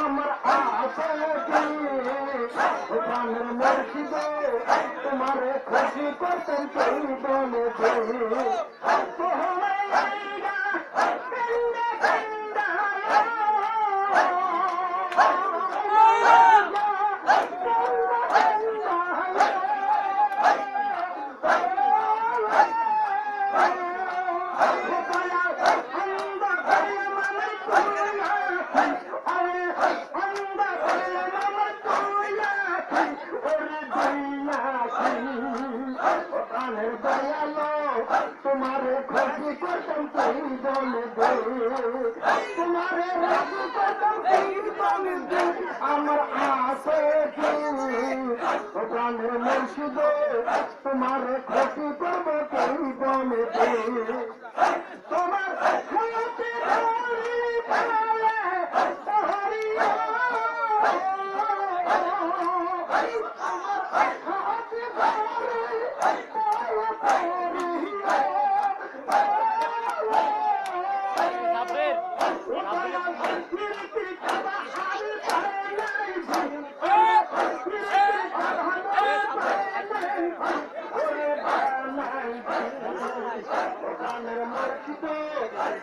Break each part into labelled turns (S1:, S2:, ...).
S1: আমার আশা ওখানের মসজিদে তোমারে খুশি করতেন চলবে বলে তোমারে খুশি করতাম সেই দে। তোমারে রাজি করতাম সেই দে। আমার আসে ওখানে মুর্শিদে তোমারে খুশি করব সেই বলে তোমার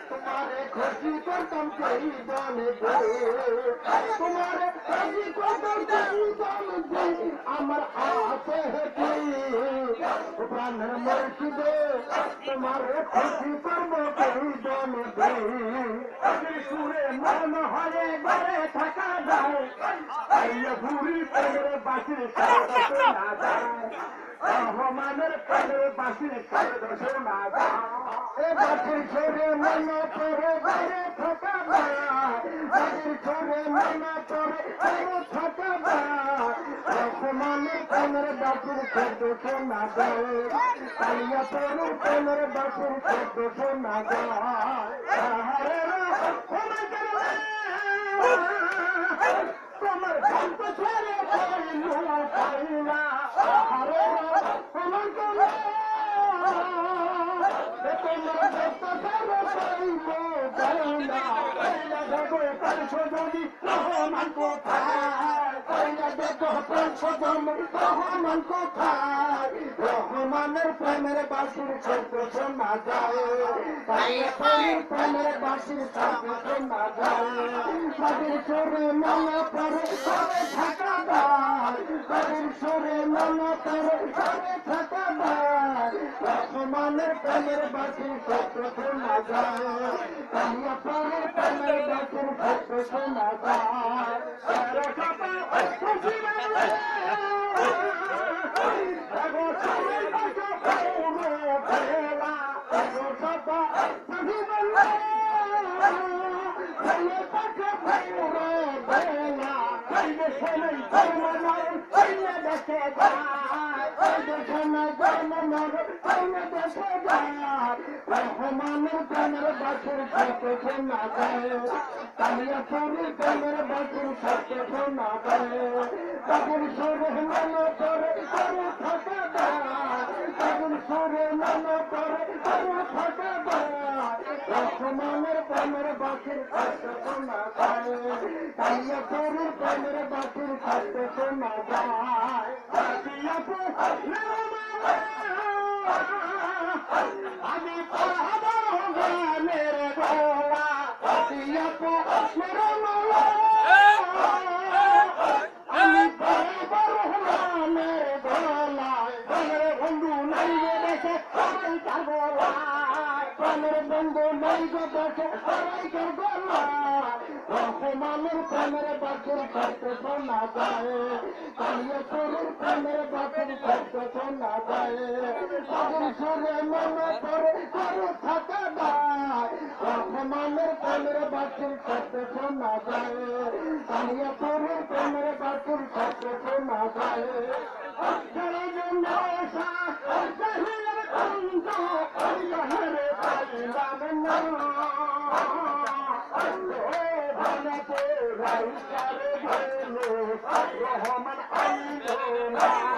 S1: তোমারে খুশি করতাম সেই বলে তোমারে খুশি করতাম সেই বলে আমার আছে প্রাণের মসজিদে তোমারে খুশি করব সেই বলে সুরে মন হয়ে ঘরে থাকা যায় ঘুরি পেলে বাসির না যায়। রহমানের পেলে বাসির শোনা যায়। এ বাসির ছোড়ে মন করে ঘরে থাকা যায় বাসির ছোড়ে মন ঘরে থাকা যায়। রহমানের পেলের বাসির শব্দ শোনা যায় কালিয়া তরু পেলের বাসির শব্দ শোনা যায় তোমার ছেড়ে পাইল পাইলা পাইলা জনি রহমান কোথায়? দেখো পাঁচশো জনি রহমান কোথায়? রহমানের প্রেমের বাসির শব্দ শোনা যায়। প্রেমের বাসির শব্দ শোনা যায়। বাসির সুরে মনে পড়ে রহমানের প্রেমের বাসুর সত্য শোনা যায় কালিয়া সরি প্রেমের বাসুর সত্য শোনা যায় বাবুর সুরে বাবুর সুরে মনে করে করে থাকা যায় রহমানের প্রেমের বাসুর সত্য শোনা যায় কালিয়া সরি প্রেমের বাসুর সত্য শোনা যায় কালিয়া আমি পাহাড় মেরে গোলা কালিয়া মেরে মোলা আমি রহমানের প্রেমের বাকুর করতে শোনা যায় কালিয়া তোরের প্রেমের বাকুর করতে শোনা যায় তাদের সুরে মনে করে করো থাকে ভাই রহমানের প্রেমের বাকুর করতে শোনা যায় কালিয়া তোরের প্রেমের বাকুর করতে শোনা যায় যারা জন্য আশা জাহিরের কুঞ্জ জাহিরে পাইলাম না রহমান Amém.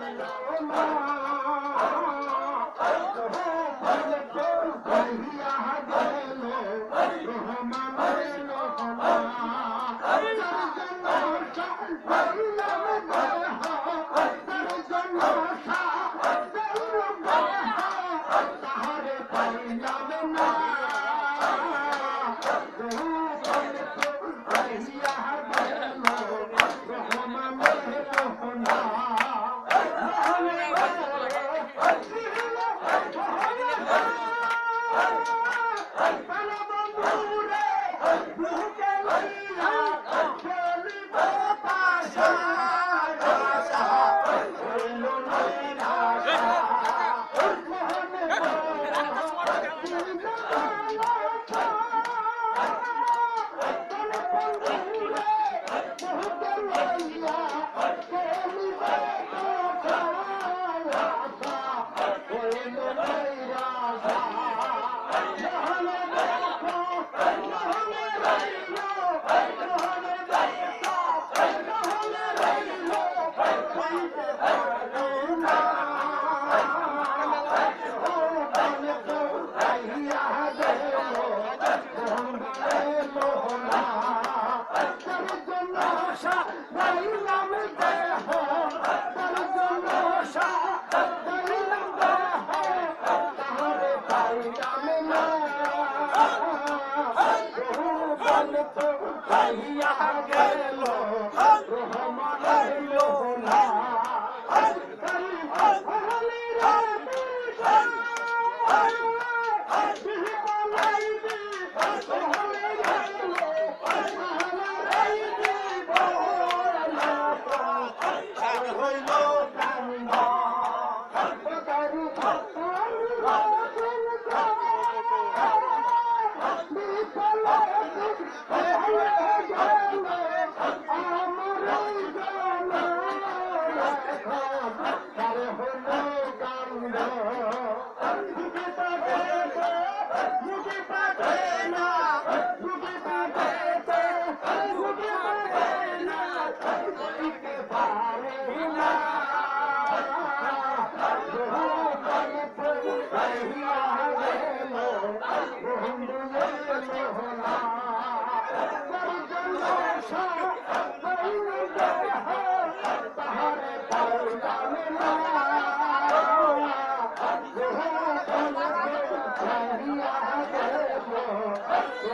S1: গেল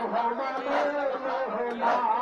S1: هو ما نه نه نه